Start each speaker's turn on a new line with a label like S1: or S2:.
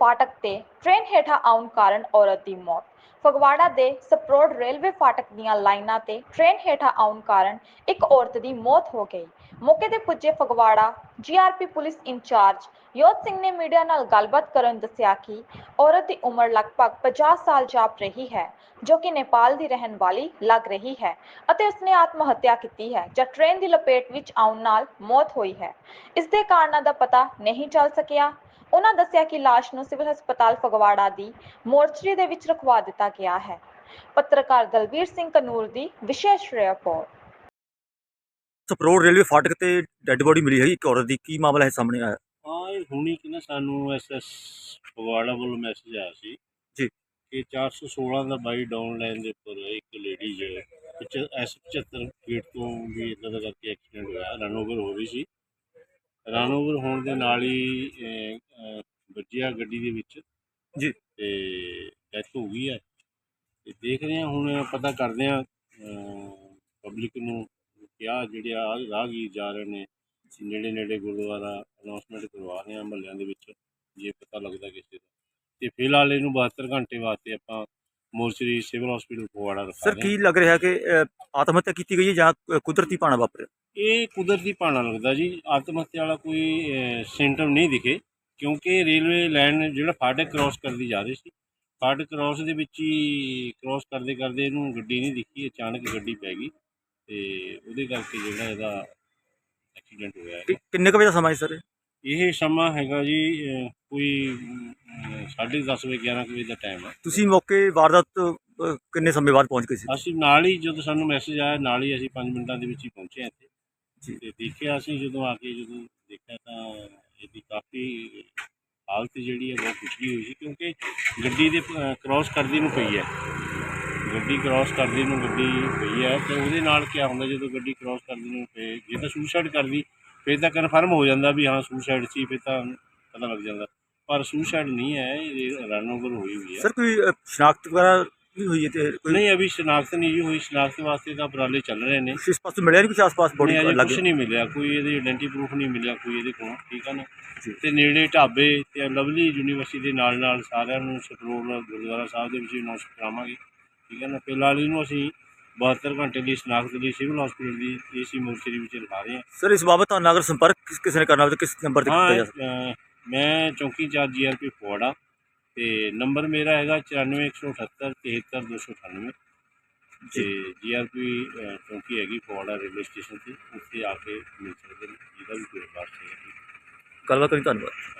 S1: ਫਾਟਕ ਤੇ ਟ੍ਰੇਨ ਹੇਠਾਂ ਆਉਣ ਕਾਰਨ ਔਰਤ ਦੀ ਮੌਤ। ਫਗਵਾੜਾ ਦੇ ਸਪਰੋਡ ਰੇਲਵੇ ਫਾਟਕ ਦੀਆਂ ਲਾਈਨਾਂ ਤੇ ਟ੍ਰੇਨ ਹੇਠਾਂ ਆਉਣ ਕਾਰਨ ਇੱਕ ਔਰਤ ਦੀ ਮੌਤ ਹੋ ਗਈ। ਮੌਕੇ ਤੇ ਪੁੱਜੇ Phagwara GRP police in-charge Yodh Singh ਨੇ ਮੀਡੀਆ ਨਾਲ ਗੱਲਬਾਤ ਕਰਨ ਦੱਸਿਆ ਕਿ ਔਰਤ ਦੀ ਉਮਰ ਲਗਭਗ 50 ਸਾਲ ਜਾਪ ਰਹੀ ਹੈ, ਜੋ ਕਿ ਨੇਪਾਲ ਦੀ ਰਹਿਣ ਵਾਲੀ ਲੱਗ ਰਹੀ ਹੈ ਅਤੇ ਉਸਨੇ ਆਤਮ ਹੱਤਿਆ ਕੀਤੀ ਹੈ ਜਦ ਟ੍ਰੇਨ ਦੀ ਲਪੇਟ ਵਿੱਚ ਆਉਣ ਨਾਲ ਮੌਤ ਹੋਈ ਹੈ। ਇਸ ਦੇ ਕਾਰਨਾਂ ਦਾ ਪਤਾ ਨਹੀਂ ਚੱਲ ਸਕਿਆ। ਉਹਨਾਂ ਦੱਸਿਆ ਕਿ ਲਾਸ਼ ਨੂੰ ਸਿਵਲ ਹਸਪਤਾਲ ਫਗਵਾੜਾ ਦੀ ਮੋਰਚਰੀ ਦੇ ਵਿੱਚ ਰਖਵਾ ਦਿੱਤਾ ਗਿਆ ਹੈ। ਪੱਤਰਕਾਰ ਦਲਵੀਰ ਸਿੰਘ ਕਨੂਰ ਦੀ ਵਿਸ਼ੇਸ਼ ਰਿਪੋਰਟ।
S2: ਸਪਰੋਡ ਰੇਲਵੇ ਫਾਟਕ ਤੇ ਡੈੱਡ ਬੋਡੀ ਮਿਲੀ ਹੈਗੀ ਇੱਕ ਔਰਤ ਦੀ ਕੀ ਮਾਮਲਾ ਹੈ ਸਾਹਮਣੇ ਆਇਆ?
S3: ਹਾਂ ਇਹ ਹੁਣੀ ਕਿ ਨਾ ਸਾਨੂੰ ਐਸਐਸ ਫਗਵਾੜਾ ਵੱਲੋਂ ਮੈਸੇਜ ਆਇਆ ਸੀ
S2: ਜੀ।
S3: ਕਿ 416 ਦਾ ਬਾਈ ਡਾਊਨ ਲਾਈਨ ਦੇ ਉੱਪਰ ਇੱਕ ਲੇਡੀ ਜੋ ਐਸ 75 ਫੀਟ ਤੋਂ ਵੀ ਇਦਾਂ ਦਾ ਕਰਕੇ ਐਕਸੀਡੈਂਟ ਹੋਇਆ ਰਨ ਓਵਰ ਹੋ ਰਹੀ ਸੀ। ਰਨ ਓਵਰ ਹੋਣ ਦੇ ਨਾਲ ਹੀ ਅਹ, ਅਹ, ਵੱਜਿਆ ਗੱਡੀ ਦੇ ਵਿੱਚ।
S2: ਜੀ।
S3: ਤੇ ਡੈਥ ਹੋ ਗਈ ਹੈ। ਤੇ ਦੇਖ ਰਹੇ ਹਾਂ ਹੁਣ ਪਤਾ ਕਰਦੇ ਹਾਂ ਪਬਲਿਕ ਨੂੰ ਕਿਹਾ ਜਿਹੜੇ ਆ ਰਾਹਗੀਰ ਜਾ ਰਹੇ ਨੇ ਨੇੜੇ ਨੇੜੇ ਗੁਰਦੁਆਰਾ ਅਨਾਉਂਸਮੈਂਟ ਕਰਵਾ ਰਹੇ ਹਾਂ ਮਹੱਲਿਆਂ ਦੇ ਵਿੱਚ ਜੇ ਪਤਾ ਲੱਗਦਾ ਕਿਸੇ ਦਾ। ਤੇ ਫਿਲਹਾਲ ਇਹਨੂੰ 72 ਘੰਟੇ ਵਾਸਤੇ ਆਪਾਂ ਮੋਰਚਰੀ ਸਿਵਲ ਹਸਪੀਟਲ ਫਗਵਾੜਾ ਰੱਖਾ
S2: ਸਰ ਕੀ ਲੱਗ ਰਿਹਾ ਕਿ ਅ, ਆਤਮ ਹੱਤਿਆ ਕੀਤੀ ਗਈ ਹੈ ਜਾਂ ਅ, ਕੁਦਰਤੀ ਪਾਣਾ ਵਾਪਰਿਆ।
S3: ਇਹ ਕੁਦਰਤੀ ਭਾਣਾ ਲੱਗਦਾ ਜੀ। ਆਤਮ ਹੱਤਿਆ ਵਾਲਾ ਕੋਈ ਸਿੰਟਮ ਨਹੀਂ ਦਿਖੇ ਕਿਉਂਕਿ ਰੇਲਵੇ ਲਾਈਨ ਜਿਹੜਾ ਫਾਟਕ ਕ੍ਰਾਸ ਕਰਦੀ ਜਾ ਰਹੀ ਸੀ। ਫਾਟਕ ਕ੍ਰਾਸ ਦੇ ਵਿੱਚ ਹੀ ਕ੍ਰਾਸ ਕਰਦੇ ਕਰਦੇ ਇਹਨੂੰ ਗੱਡੀ ਨਹੀਂ ਦਿਖੀ ਅਚਾਨਕ ਗੱਡੀ ਪੈ ਗਈ ਤੇ ਉਹਦੇ ਕਰਕੇ ਜਿਹੜਾ ਇਹਦਾ ਐਕਸੀਡੈਂਟ ਹੋਇਆ।
S2: ਕਿ- ਕਿੰਨੇ ਕੁ ਵਜੇ ਦਾ ਸਮਾਂ ਹੈ ਸਰ
S3: ਇਹ ਸਮਾਂ ਹੈਗਾ ਜੀ ਅਹ, ਕੋਈ ਸਾਢੇ ਦਸ ਵਜੇ 11 ਕੁ ਵਜੇ ਦਾ ਟਾਈਮ ਹੈ।
S2: ਤੁਸੀਂ ਮੌਕੇ ਵਾਰਦਾਤ ਤੋਂ, ਅ, ਕਿੰਨੇ ਸਮੇਂ ਬਾਅਦ ਪਹੁੰਚ ਗਏ ਸੀ?
S3: ਅਸੀਂ ਨਾਲ ਹੀ ਜਦੋਂ ਸਾਨੂੰ ਮੈਸੇਜ ਆਇਆ ਨਾਲ ਹੀ ਅਸੀਂ 5 ਮਿੰਟਾਂ ਦੇ ਵਿੱਚ ਹੀ ਪਹੁੰਚੇ ਹਾਂ ਇੱਥੇ। ਤੇ ਦੇਖਿਆ ਅਸੀਂ ਜਦੋਂ ਆ ਕੇ ਜਦੋਂ ਦੇਖਿਆ ਤਾਂ ਇਹਦੀ ਕਾਫੀ ਹਾਲਤ ਜਿਹੜੀ ਹੈ ਬਹੁਤ ਖੁਸ਼ਕੀ ਹੋਈ ਸੀ ਕਿਉਂਕਿ ਗੱਡੀ ਦੇ ਕ੍ਰਾਸ ਕਰਦੀ ਨੂੰ ਪਈ ਹੈ। ਗੱਡੀ ਕ੍ਰਾਸ ਕਰਦੀ ਨੂੰ ਗੱਡੀ ਪਈ ਹੈ ਤੇ ਉਹਦੇ ਨਾਲ ਕੀ ਹੁੰਦਾ ਜਦੋਂ ਗੱਡੀ ਕ੍ਰਾਸ ਕਰਦੀ ਨੂੰ ਪਏ ਜੇ ਤਾਂ ਸੁਸਾਈਡ ਕਰਦੀ ਫਿਰ ਤਾਂ ਕਨਫਰਮ ਹੋ ਜਾਂਦਾ ਵੀ ਹਾਂ ਸੁਸਾਈਡ ਸੀ ਫਿਰ ਤਾਂ ਪਤਾ ਲੱਗ ਜਾਂਦਾ। ਪਰ ਸੁਸਾਈਡ ਨਹੀਂ ਹੈ ਇਹ ਰਨ ਓਵਰ ਹੋਈ ਹੋਈ ਹੈ।
S2: ਸਰ ਕੋਈ ਅ, ਸ਼ਨਾਖਤ ਵਗੈਰਾ ਵੀ ਹੋਈ ਹੈ ਤੇ ਕੋਈ?
S3: ਨਹੀਂ ਅਭੀ ਸ਼ਨਾਖਤ ਨਹੀਂ ਜੀ ਹੋਈ। ਸ਼ਨਾਖਤ ਵਾਸਤੇ ਤਾਂ ਉਪਰਾਲੇ ਚੱਲ ਰਹੇ ਨੇ।
S2: ਇਸ ਪਾਸੋਂ ਮਿਲਿਆ ਨਹੀਂ ਕੁਝ ਆਸ-ਪਾਸ ਬੋਡੀ
S3: ਨਹੀਂ ਅਜੇ
S2: ਲੱਗ?
S3: ਕੁਝ ਨਹੀਂ ਮਿਲਿਆ। ਕੋਈ ਇਹਦੀ ਆਇਡੈਂਟੀ ਪ੍ਰੂਫ ਨਹੀਂ ਮਿਲਿਆ ਕੋਈ ਇਹਦੇ ਕੋਲ ਠੀਕ ਆ ਨਾ?
S2: ਜੀ।
S3: ਤੇ ਨੇੜੇ ਢਾਬੇ ਤੇ ਲਵਲੀ ਯੂਨੀਵਰਸਿਟੀ ਦੇ ਨਾਲ ਨਾਲ ਸਾਰਿਆਂ ਨੂੰ ਸਟਰੋਲ ਗੁਰਦੁਆਰਾ ਸਾਹਿਬ ਦੇ ਵਿੱਚ ਅਨਾਉਂਸ ਕਰਾਵਾਂਗੇ ਠੀਕ ਹੈ ਨਾ? ਫਿਲਹਾਲ ਇਹਨੂੰ ਅਸੀਂ 72 ਘੰਟੇ ਦੀ ਸ਼ਨਾਖਤ ਲਈ ਸਿਵਲ ਹਸਪੀਟਲ ਦੀ ਏਸੀ ਮੋਰਚਰੀ ਵਿੱਚ ਰਖਾ ਰਹੇ ਹਾਂ।
S2: ਸਰ ਇਸ ਬਾਬਤ ਤੁਹਾਨੂੰ ਅਗਰ ਸੰਪਰਕ ਕਿਸ ਕਿਸੇ ਨੇ ਕਰਨਾ ਹੋਵੇ ਤਾਂ ਕਿਸ ਨੰਬਰ ਤੇ ਕੀਤਾ ਜਾ ਸਕਦਾ?
S3: ਹਾਂ ਅਹ, ਮੈਂ ਚੌਂਕੀ ਇੰਚਾਰਜ ਜੀਆਰਪੀ ਫਗਵਾੜਾ ਤੇ ਨੰਬਰ ਮੇਰਾ ਹੈਗਾ 94178 73298 ਤੇ ਜੀਆਰਪੀ ਚੌਂਕੀ ਹੈਗੀ ਫਗਵਾੜਾ ਰੇਲਵੇ ਸਟੇਸ਼ਨ ਤੇ, ਉੱਥੇ ਆ ਕੇ ਮਿਲ ਸਕਦੇ ਨੇ, ਜਿਹਦਾ ਵੀ ਕੋਈ ਬਾਤ ਹੈ
S2: ਗੱਲਬਾਤ ਕਰੀ, ਧੰਨਵਾਦ।